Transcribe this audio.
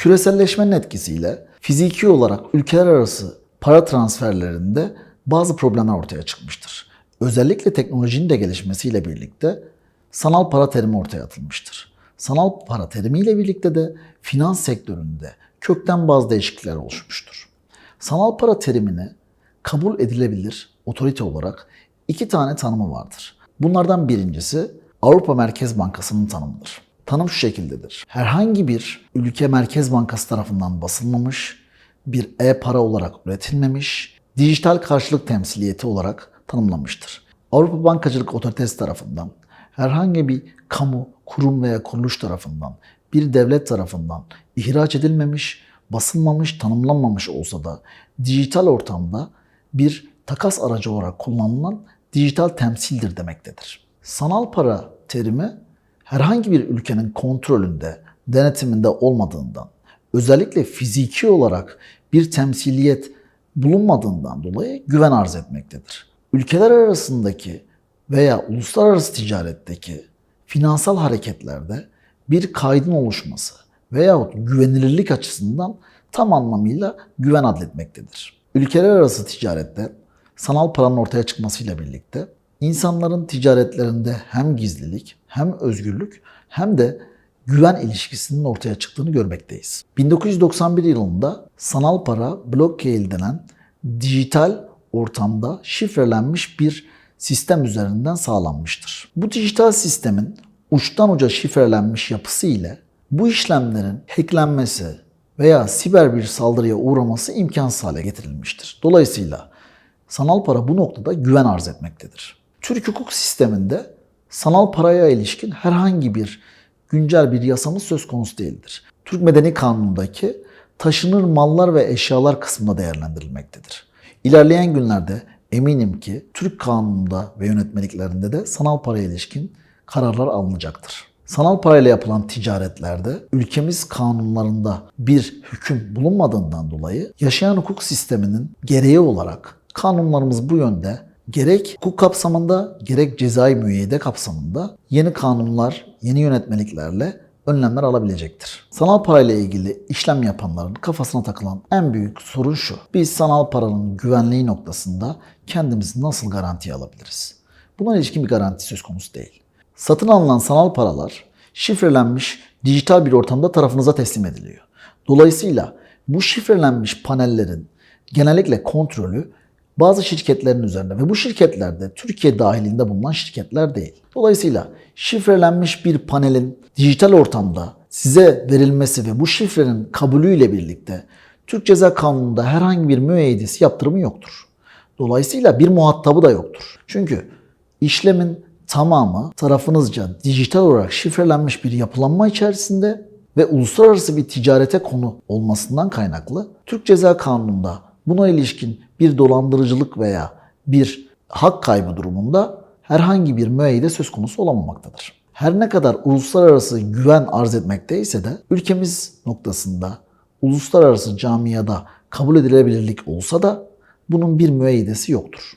Küreselleşmenin etkisiyle fiziki olarak ülkeler arası para transferlerinde bazı problemler ortaya çıkmıştır. Özellikle teknolojinin de gelişmesiyle birlikte sanal para terimi ortaya atılmıştır. Sanal para terimiyle birlikte de finans sektöründe kökten bazı değişiklikler oluşmuştur. Sanal para terimini kabul edilebilir otorite olarak iki tane tanımı vardır. Bunlardan birincisi Avrupa Merkez Bankası'nın tanımıdır. Tanım şu şekildedir. Herhangi bir ülke Merkez Bankası tarafından basılmamış, bir e-para olarak üretilmemiş, dijital karşılık temsiliyeti olarak tanımlamıştır. Avrupa Bankacılık Otoritesi tarafından herhangi bir kamu, kurum veya kuruluş tarafından, bir devlet tarafından ihraç edilmemiş, basılmamış, tanımlanmamış olsa da dijital ortamda bir takas aracı olarak kullanılan dijital temsildir demektedir. Sanal para terimi herhangi bir ülkenin kontrolünde, denetiminde olmadığından, özellikle fiziki olarak bir temsiliyet bulunmadığından dolayı güven arz etmektedir. Ülkeler arasındaki veya uluslararası ticaretteki finansal hareketlerde bir kaydın oluşması veyahut güvenilirlik açısından tam anlamıyla güven adletmektedir. Ülkeler arası ticarette sanal paranın ortaya çıkmasıyla birlikte insanların ticaretlerinde hem gizlilik hem özgürlük hem de güven ilişkisinin ortaya çıktığını görmekteyiz. 1991 yılında sanal para blockchain denen dijital ortamda şifrelenmiş bir sistem üzerinden sağlanmıştır. Bu dijital sistemin uçtan uca şifrelenmiş yapısı ile bu işlemlerin hacklenmesi veya siber bir saldırıya uğraması imkansız hale getirilmiştir. Dolayısıyla sanal para bu noktada güven arz etmektedir. Türk hukuk sisteminde sanal paraya ilişkin herhangi bir güncel bir yasamız söz konusu değildir. Türk Medeni Kanunu'ndaki taşınır mallar ve eşyalar kısmında değerlendirilmektedir. İlerleyen günlerde eminim ki Türk kanununda ve yönetmeliklerinde de sanal paraya ilişkin kararlar alınacaktır. Sanal parayla yapılan ticaretlerde ülkemiz kanunlarında bir hüküm bulunmadığından dolayı yaşayan hukuk sisteminin gereği olarak kanunlarımız bu yönde gerek hukuk kapsamında gerek cezai müeyyide kapsamında yeni kanunlar, yeni yönetmeliklerle önlemler alabilecektir. Sanal parayla ilgili işlem yapanların kafasına takılan en büyük sorun şu. Biz sanal paranın güvenliği noktasında kendimizi nasıl garantiye alabiliriz? Buna ilişkin bir garanti söz konusu değil. Satın alınan sanal paralar şifrelenmiş dijital bir ortamda tarafınıza teslim ediliyor. Dolayısıyla bu şifrelenmiş panellerin genellikle kontrolü bazı şirketlerin üzerinde ve bu şirketlerde Türkiye dahilinde bulunan şirketler değil. Dolayısıyla şifrelenmiş bir panelin dijital ortamda size verilmesi ve bu şifrenin kabulüyle birlikte Türk Ceza Kanunu'nda herhangi bir müeyyidesi yaptırımı yoktur. Dolayısıyla bir muhatabı da yoktur. Çünkü işlemin tamamı tarafınızca dijital olarak şifrelenmiş bir yapılanma içerisinde ve uluslararası bir ticarete konu olmasından kaynaklı Türk Ceza Kanunu'nda buna ilişkin bir dolandırıcılık veya bir hak kaybı durumunda herhangi bir müeyyide söz konusu olamamaktadır. Her ne kadar uluslararası güven arz etmekteyse de ülkemiz noktasında uluslararası camiada kabul edilebilirlik olsa da bunun bir müeyyidesi yoktur.